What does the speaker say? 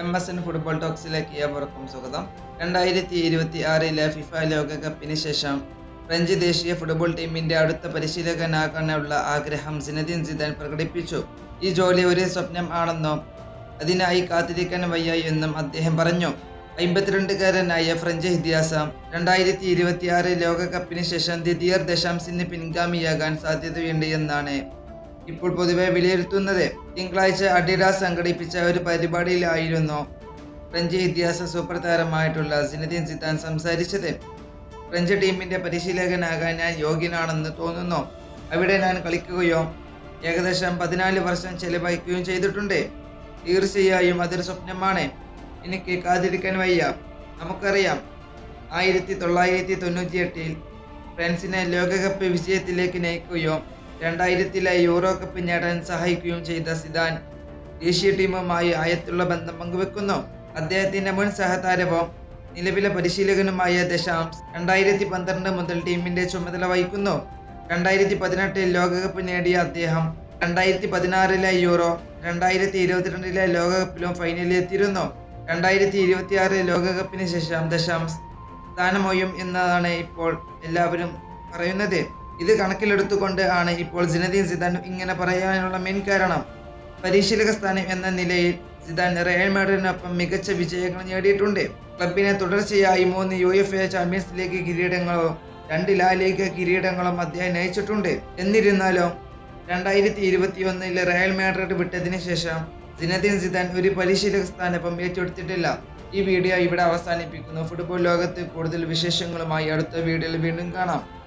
M S N football ടോക്സിലേക്ക് ഏവർക്കും സ്വാഗതം. രണ്ടായിരത്തി ഇരുപത്തി ആറിലെ ഫിഫ ലോകകപ്പിന് ശേഷം ഫ്രഞ്ച് ദേശീയ ഫുട്ബോൾ ടീമിന്റെ അടുത്ത പരിശീലകനാകാനുള്ള ആഗ്രഹം സിനദിൻ സിദാൻ പ്രകടിപ്പിച്ചു. ഈ ജോലി ഒരു സ്വപ്നം ആണെന്നും അതിനായി കാത്തിരിക്കാൻ വയ്യ എന്നും അദ്ദേഹം പറഞ്ഞു. അമ്പത്തിരണ്ടുകാരനായ ഫ്രഞ്ച് ഇതിഹാസം രണ്ടായിരത്തി ഇരുപത്തി ആറ് ലോകകപ്പിന് ശേഷം ദിദിയർ ദശാംശിന് പിൻഗാമിയാകാൻ സാധ്യതയുണ്ട് എന്നാണ് ഇപ്പോൾ പൊതുവെ വിലയിരുത്തുന്നത് തിങ്കളാഴ്ച അഡിഡാസ് സംഘടിപ്പിച്ച ഒരു പരിപാടിയിലായിരുന്നു ഫ്രഞ്ച് ഇതിഹാസ സൂപ്പർ താരമായിട്ടുള്ള സിനദീൻ സിത്താൻ സംസാരിച്ചത്. ഫ്രഞ്ച് ടീമിന്റെ പരിശീലകനാകാൻ ഞാൻ യോഗ്യനാണെന്ന് തോന്നുന്നു. അവിടെ ഞാൻ കളിക്കുകയോ ഏകദേശം പതിനാല് വർഷം ചെലവഴിക്കുകയും ചെയ്തിട്ടുണ്ട്. തീർച്ചയായും അതൊരു സ്വപ്നമാണ്. എനിക്ക് കാത്തിരിക്കാൻ വയ്യ. നമുക്കറിയാം ആയിരത്തി തൊള്ളായിരത്തി തൊണ്ണൂറ്റി എട്ടിൽ ഫ്രാൻസിനെ ലോകകപ്പ് വിജയത്തിലേക്ക് നയിക്കുകയും രണ്ടായിരത്തിലെ യൂറോ കപ്പ് നേടാൻ സഹായിക്കുകയും ചെയ്ത സിദാൻ ദേശീയ ടീമുമായി ആയത്തുള്ള ബന്ധം പങ്കുവെക്കുന്നു. അദ്ദേഹത്തിന്റെ മുൻ സഹതാരവും നിലവിലെ പരിശീലകനുമായ ദശാംസ് രണ്ടായിരത്തി പന്ത്രണ്ട് മുതൽ ടീമിന്റെ ചുമതല വഹിക്കുന്നു. രണ്ടായിരത്തി പതിനെട്ടിൽ ലോകകപ്പ് നേടിയ അദ്ദേഹം രണ്ടായിരത്തി പതിനാറിലെ യൂറോ രണ്ടായിരത്തി ഇരുപത്തിരണ്ടിലെ ലോകകപ്പിലും ഫൈനലിൽ എത്തിയിരുന്നു. രണ്ടായിരത്തി ഇരുപത്തിയാറ് ലോകകപ്പിന് ശേഷം ദശാംസ് സ്ഥാനമൊഴിയും എന്നതാണ് ഇപ്പോൾ എല്ലാവരും പറയുന്നത്. കണക്കിലെടുത്തുകൊണ്ട് ആണ് ഇപ്പോൾ ജിനദീൻ സിദാൻ ഇങ്ങനെ പറയാനുള്ള മെയിൻ കാരണം. പരിശീലക സ്ഥാനം എന്ന നിലയിൽ സിദാൻ റയൽ മാഡ്രിഡിനൊപ്പം മികച്ച വിജയങ്ങൾ നേടിയിട്ടുണ്ട്. ക്ലബിനെ തുടർച്ചയായി മൂന്ന് U F A champions league കിരീടങ്ങളോ രണ്ട് ലാ ലീഗ് കിരീടങ്ങളും അദ്ദേഹം നയിച്ചിട്ടുണ്ട്. എന്നിരുന്നാലും രണ്ടായിരത്തി ഇരുപത്തി ഒന്നിലെ റയൽ മാഡ്രിഡ് വിട്ടതിന് ശേഷം സിനദിൻ സിദാൻ ഒരു പരിശീലക സ്ഥാനപ്പം ഏറ്റെടുത്തിട്ടില്ല. ഈ വീഡിയോ ഇവിടെ അവസാനിപ്പിക്കുന്നു. ഫുട്ബോൾ ലോകത്ത് കൂടുതൽ വിശേഷങ്ങളുമായി അടുത്ത വീഡിയോയിൽ വീണ്ടും കാണാം.